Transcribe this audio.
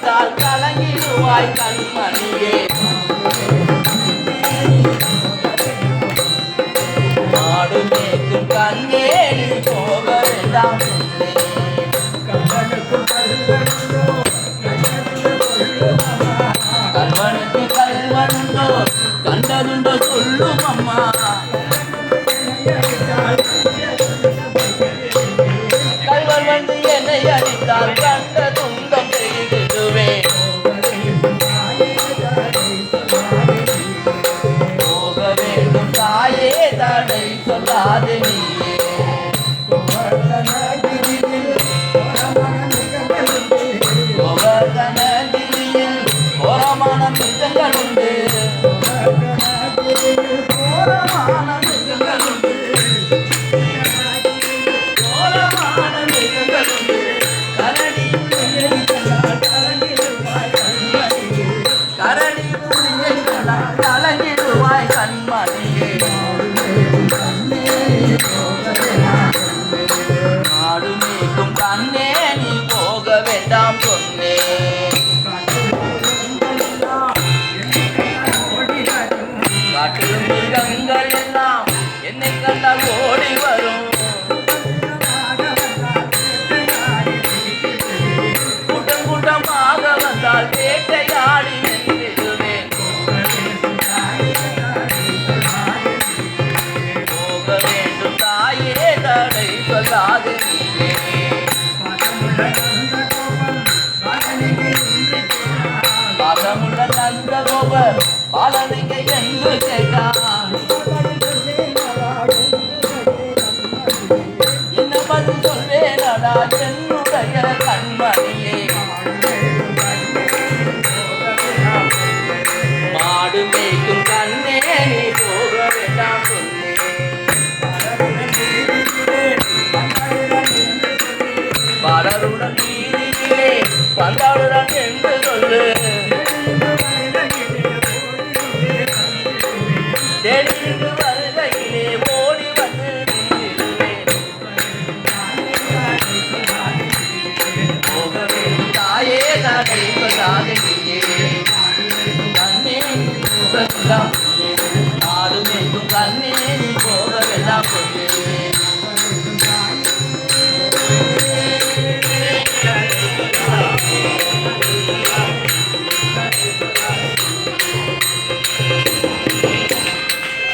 நினைத்தால் கலங்கிடுவாய் கண்மணியே. மாடு மேய்க்கும் கண்ணே நீ போக வேண்டாம் கண்மணிக்கு கல்வனுண்டோ கண்டதுண்டோ சொல்லும் அம்மா Ghana. பாசமுள்ள நந்த கோபர் பாலனைக்கு என்று கேட்டார் போக வேண்டாம் ஆறு மேலும் கண்ணே நீ போக வேண்டாம் சொல்லி